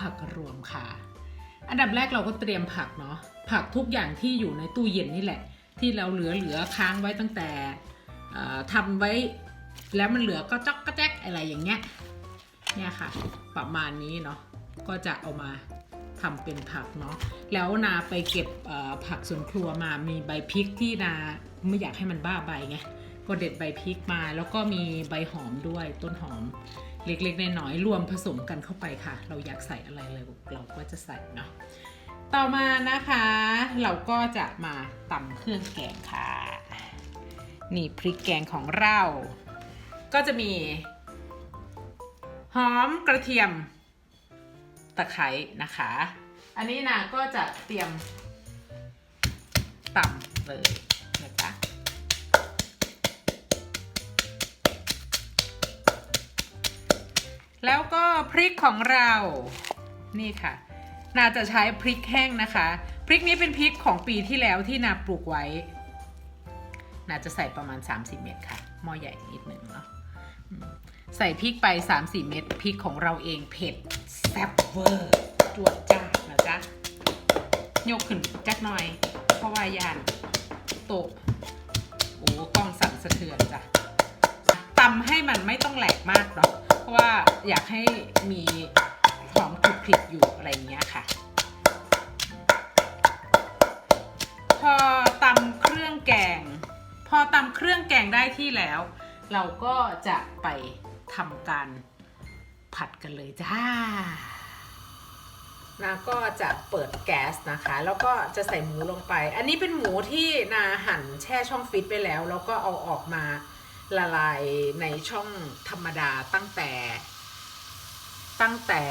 ผักรวมค่ะ อันดับแรกเราก็เตรียมผักเนาะผักทุกอย่างที่อยู่ในตู้เย็นนี่แหละ ที่เราเหลือเหลือค้างไว้ตั้งแต่เอ่อทำไว้แล้วมันเหลือก็จ๊อกก็แจ๊กอะไรอย่างเงี้ยเนี่ยค่ะ ประมาณนี้เนาะก็จะเอามาทำเป็นผักเนาะแล้วนาไปเก็บผักสวนครัวมามีใบพริกที่นาไม่อยากให้มันบ้าใบไงก็เด็ดใบพริกมาแล้วก็มีใบหอมด้วยต้นหอม เล็กๆน้อยๆรวมผสมกันเข้าไปค่ะ เราอยากใส่อะไรเลยเราก็จะใส่เนาะต่อมานะคะ เราก็จะมาตำเครื่องแกงค่ะ นี่พริกแกงของเรา ก็จะมี หอมกระเทียมตะไคร้นะคะ อันนี้นาก็จะเตรียมตำเลย แล้วก็พริกของเรานี่ค่ะ นาจะใช้พริกแห้งนะคะ พริกนี้เป็นพริกของปีที่แล้วที่นาปลูกไว้ นาจะใส่ประมาณ 30 เม็ดค่ะหม้อใหญ่นิดหนึ่งเนาะใส่พริกไป 3-4 เม็ดพริกของเราเองเผ็ดแซ่บเวอร์จวดจ้านะจ๊ะยกขึ้นจักหน่อย เพราะว่ายานโตะโอ้กล้องสั่นสะเทือนจ้ะตำให้มันไม่ต้อง อยากให้มีหอมกรุบกริบอยู่อะไรเงี้ยค่ะ พอตำเครื่องแกง พอตำเครื่องแกงได้ที่แล้ว เราก็จะไปทำการผัดกันเลยจ้านาก็จะเปิดแก๊สนะคะ แล้วก็จะใส่หมูลงไป อันนี้เป็นหมูที่นาหั่นแช่ช่องฟิตไปแล้ว แล้วก็เอาออกมาละลายในช่องธรรมดาตั้งแต่ ตั้งแต่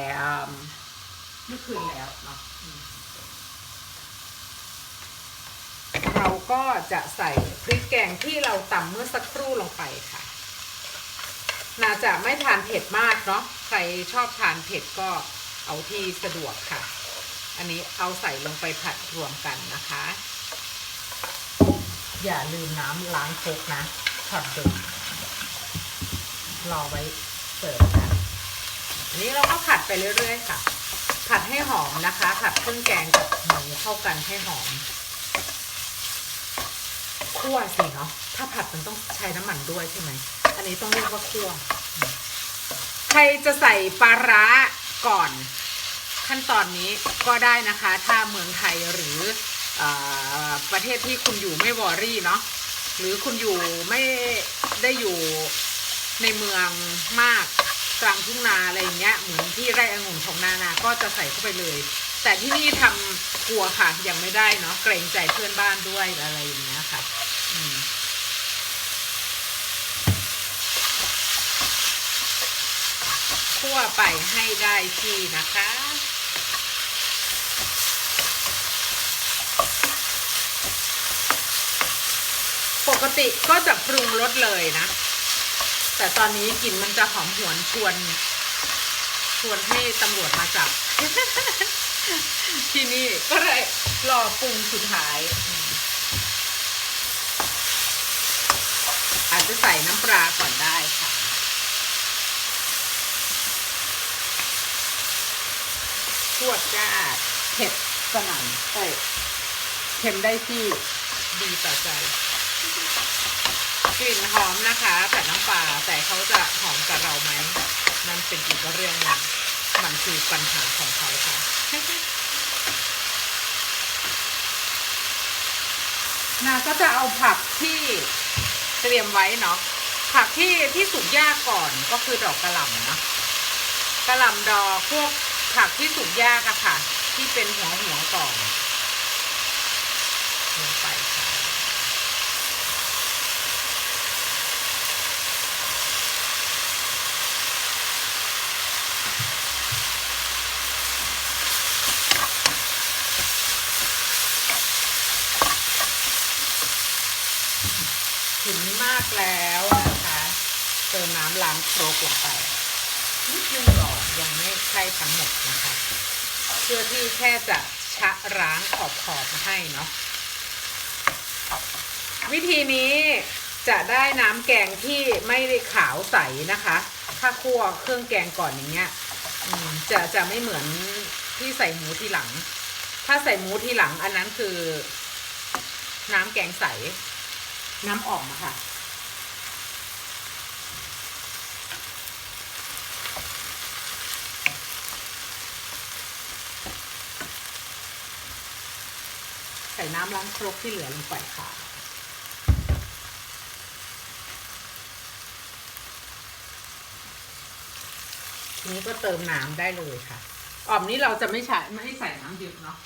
เมื่อคืนแล้วเนาะเราก็จะใส่พริกแกงที่เราตำเมื่อสักครู่ลงไปค่ะน่าจะไม่ทานเผ็ดมากเนาะใครชอบทานเผ็ดก็เอาที่สะดวกค่ะ อันนี้เอาใส่ลงไปผัดรวมกันนะคะ อย่าลืมน้ำล้างโคกนะผัดดึกรอไว้เสิร์ฟค่ะ อันนี้เราก็ผัดไปเรื่อยๆค่ะ ผัดให้หอมนะคะ ผัดเครื่องแกงกับหมูเข้ากันให้หอมคั่วสิเนาะถ้าผัดมันต้องใช้น้ำมันด้วยใช่ไหมอันนี้ต้องเรียกว่าคั่วใครจะใส่ปลาร้าก่อน ขั้นตอนนี้ก็ได้นะคะ ถ้าเมืองไทยหรืออประเทศที่คุณอยู่ไม่วอรี่เนาะหรือคุณอยู่ไม่ได้อยู่ในเมืองมาก กลางทุ่งนาอะไรอย่างเงี้ยเหมือนที่ไร่องุ่นของนานาก็จะใส่เข้าไปเลย แต่ที่นี่ทำกลัวค่ะยังไม่ได้เนาะเกรงใจเพื่อนบ้านด้วยอะไรอย่างเงี้ยค่ะคั่วไปให้ได้ที่นะคะปกติก็จะปรุงรสเลยนะ แต่ตอนนี้กลิ่นมันจะหอมหวนชวน ชวนให้ตำรวจมาจับ ที่นี่ก็เลยรอปรุงสุดท้าย อาจจะใส่น้ำปลาก่อนได้ค่ะพวดจ้าดเผ็ดสนั่นเอ้ยเค็มได้ที่ดีต่อใจ กลิ่นหอมนะคะแต่น้ำปลาแต่เขาจะหอมกับเราไหมนั่นเป็นอีกเรื่องหนึงมันคือปัญหาของเขาค่ะนาก็จะเอาผักที่เตรียมไว้เนาะผักที่ที่สุกยากก่อนก็คือดอกกระหล่ำนะกระหล่ำดอกพวกผักที่สุกยากอะค่ะ ที่เป็นหัวหัวก่อนลงไปค่ะ ถึงมากแล้วนะคะ เติมน้ำ ล้างโครกลงไปนิดนึงก่อนยังไม่ใช่ทั้งหมดนะคะ เพื่อที่แค่จะชะล้างขอบๆมาให้เนาะวิธีนี้จะได้น้ำแกงที่ไม่ได้ขาวใสนะคะ ถ้าคั่วเครื่องแกงก่อนอย่างเงี้ยจะจะไม่เหมือนที่ใส่หมูทีหลัง ถ้าใส่หมูทีหลังอันนั้นคือ น้ำแกงใส น้ำอ่อมอะค่ะ ส่น้ำล้างครกที่เหลือลงไปค่ะทีนี้ก็เติมน้ำได้เลยค่ะอ่อมนี้เราจะไม่ใช้ไม่ให้ใส่น้ำเยอะเนาะ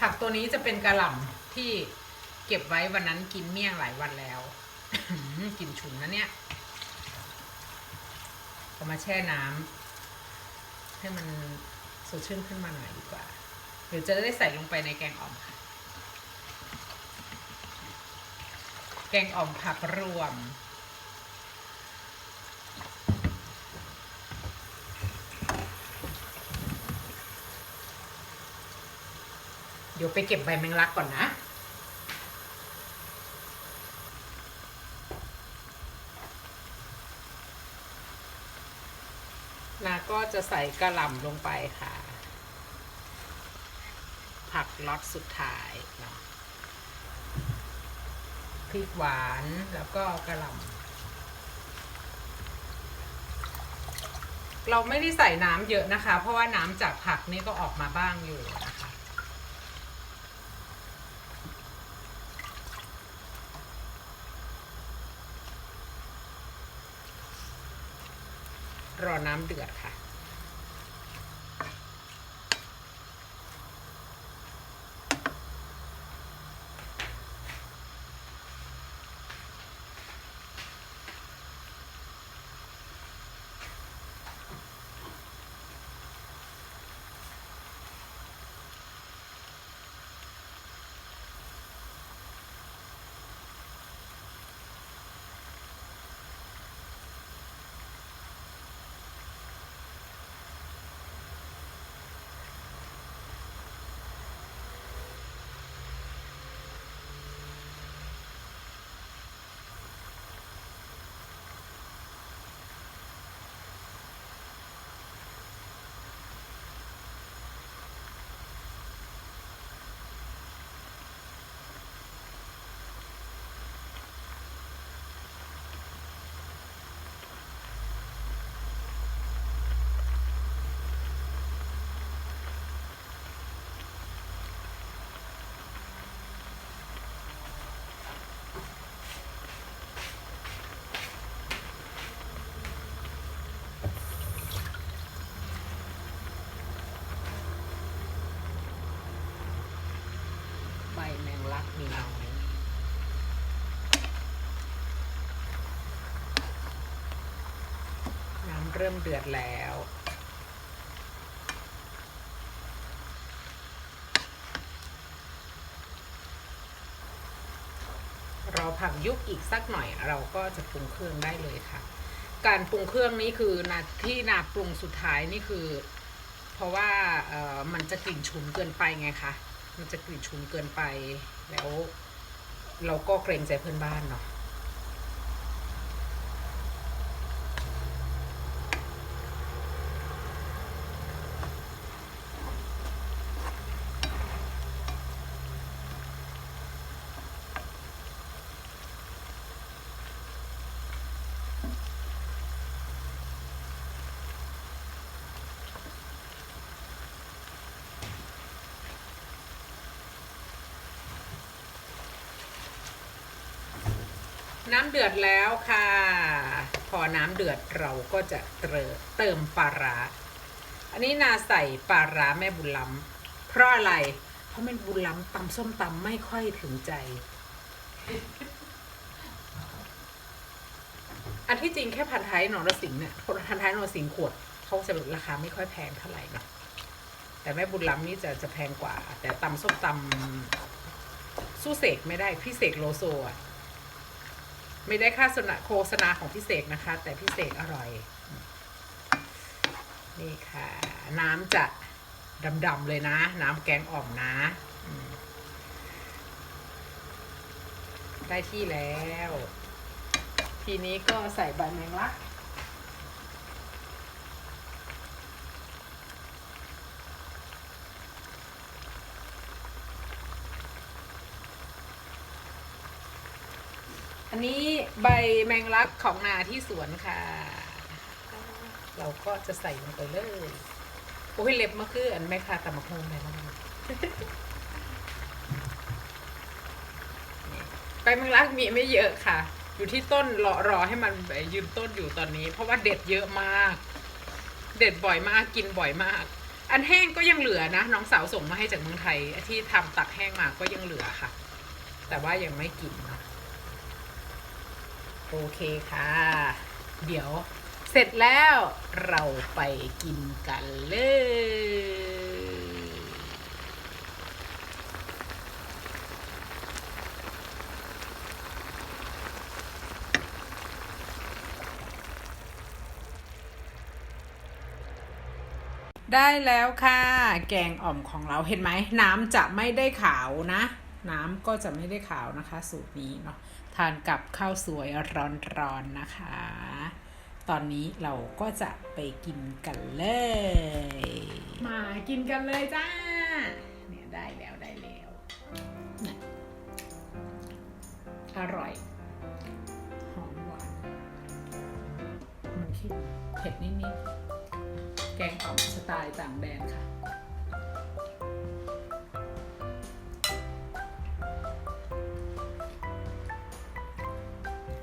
ผักตัวนี้จะเป็นกระหล่ำที่เก็บไว้วันนั้นกินเมี่ยงหลายวันแล้วกลินฉุนนะเนี่ยเอามาแช่น้ำให้มันสดชื่นขึ้นมาหน่อยดีกว่าเดี๋ยวจะได้ใส่ลงไปในแกงอ่อมค่ะ แกงอ่อมผักรวม ดี๋ยวไปเก็บใบแมงลักก่อนนะ นาก็จะใส่กระหล่ำลงไปค่ะ ผักล็อตสุดท้ายเนาะพริกหวานแล้วก็กระหล่ำเราไม่ได้ใส่น้ำเยอะนะคะ เพราะว่าน้ำจากผักนี่ก็ออกมาบ้างอยู่นะ รอน้ำเดือดค่ะ ใบักมีน้อยน้ำเริ่มเดือดแล้วเราผักยุบอีกสักหน่อยเราก็จะปรุงเครื่องได้เลยค่ะ การปรุงเครื่องนี้คือนาที่นาปรุงสุดท้ายนี่คือ เพราะว่ามันจะกลิ่นฉุนเกินไปไงคะ มันจะกลิ่นชุนเกินไป แล้วเราก็เกรงใจเพื่อนบ้านเนาะ น้ำเดือดแล้วค่ะ พอน้ำเดือดเราก็จะเติมปลาร้าอันนี้นาใส่ปลาร้าแม่บุญล้ำเพราะอะไร เพราะแม่บุญล้ำตำส้มตำไม่ค่อยถึงใจ อันที่จริงแค่ผัดไท้ายนรสิงเนี่ยพันท้ายนรสิงขวดเขาจะราคาไม่ค่อยแพงเท่าไหร่นะแต่แม่บุญล้ำนี่จะจะแพงกว่า แต่ตำส้มตำสู้เสกไม่ได้พี่เสกโลโซอะ ไม่ได้ค่าสนะโฆษณาของพิเศษนะคะ แต่พิเศษอร่อย นี่ค่ะ น้ำจะดำๆเลยนะ น้ำแกงอ่อมนะ ได้ที่แล้ว ทีนี้ก็ใส่ใบแมงลัก อันนี้ใบแมงลักของนาที่สวนค่ะ เราก็จะใส่ลงไปเลยโอ้ยเล็บมะคืออันแม่ค่ะตำมะฮงเลยนะใบแมงลักมีไม่เยอะค่ะ อยู่ที่ต้นรอรอให้มันยืนต้นอยู่ตอนนี้ เพราะว่าเด็ดเยอะมาก เด็ดบ่อยมากกินบ่อยมาก อันแห้งก็ยังเหลือนะน้องสาวส่งมาให้จากเมืองไทยที่ทำตักแห้งมาก็ยังเหลือค่ะ แต่ว่ายังไม่กินนะ โอเคค่ะ เดี๋ยวเสร็จแล้วเราไปกินกันเลยได้แล้วค่ะ แกงอ่อมของเราเห็นไหมน้ำจะไม่ได้ขาวนะ น้ำก็จะไม่ได้ขาวนะคะ สูตรนี้เนาะทานกับข้าวสวยร้อนๆนะคะ ตอนนี้เราก็จะไปกินกันเลย มากินกันเลยจ้า เนี่ยได้แล้วได้แล้วเนี่ยอร่อยหอมหวานมันคิดเผ็ดนิดๆแกงอ่อมสไตล์ต่างแดนค่ะ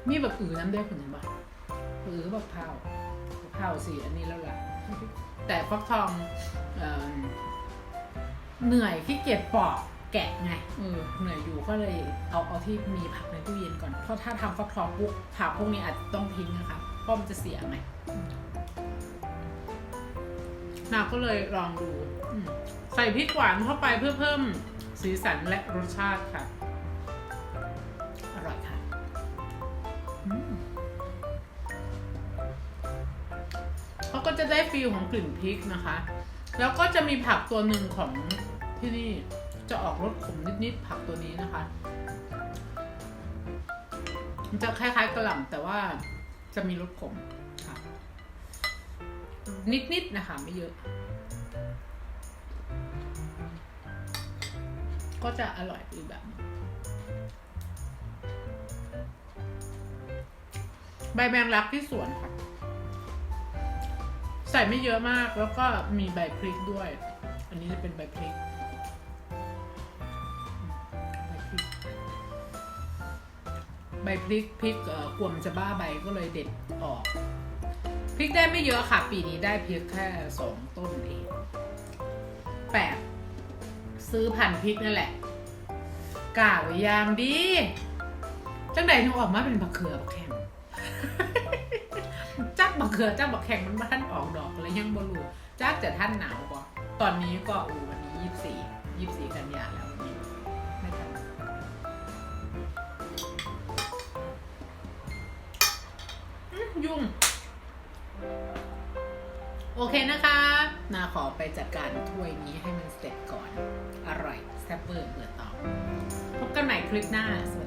มีแบบอื่นน้ำได้คุณเห็นปะอือแบบเผาเผาสิอันนี้แล้วล่ะ แต่ฟักทองเเหนื่อยขี้เกียจปอกแกะไงเออเหนื่อยอยู่ก็เลยเอาเอาที่มีผักในตู้เย็นก่อน เพราะถ้าทำฟักทองปุ๊บผักพวกนี้อาจจะต้องทิ้งนะคะเพราะมันจะเสียไงนาก็เลยลองดูใส่พริกหวานเข้าไปเพื่อเพิ่มสีสันและรสชาติค่ะ ฟีลของกลิ่นพริกนะคะ แล้วก็จะมีผักตัวหนึ่งของที่นี่จะออกรสขมนิดๆผักตัวนี้นะคะมันจะคล้ายๆกระหล่ำแต่ว่าจะมีรสขมค่ะนิดๆนะคะไม่เยอะ ก็จะอร่อยอีกแบบใบแมงลักที่สวนค่ะ ใส่ไม่เยอะมากแล้วก็มีใบพริกด้วย อันนี้จะเป็นใบพริกใบพริกพริกกเอ่อกลัวมันจะบ้าใบก็เลยเด็ดออกพริกได้ไม่เยอะค่ะ ปีนี้ได้เพียงแค่สองต้นเองแปดซื้อพันพริกนั่นแหละกล่าวอยางดีจังใดถึงออกมาเป็นบักเขือแข็งจัก บักเขือจักบักแข็งมันมาท่านออกดอกแล้วยังบ่รู้จักจะท่านหนาวบ่ตอนนี้ก็อูวันนี้ยี่สี่ยี่สี่กันยาแล้ววันนี้ไม่ทันอื้อยุ่ง โอเคนะคะนาขอไปจัดการถ้วยนี้ให้มันเสร็จก่อน อร่อยแซ่บเบอร์เบื่อต่อพบกันใหม่คลิปหน้าสวัสดี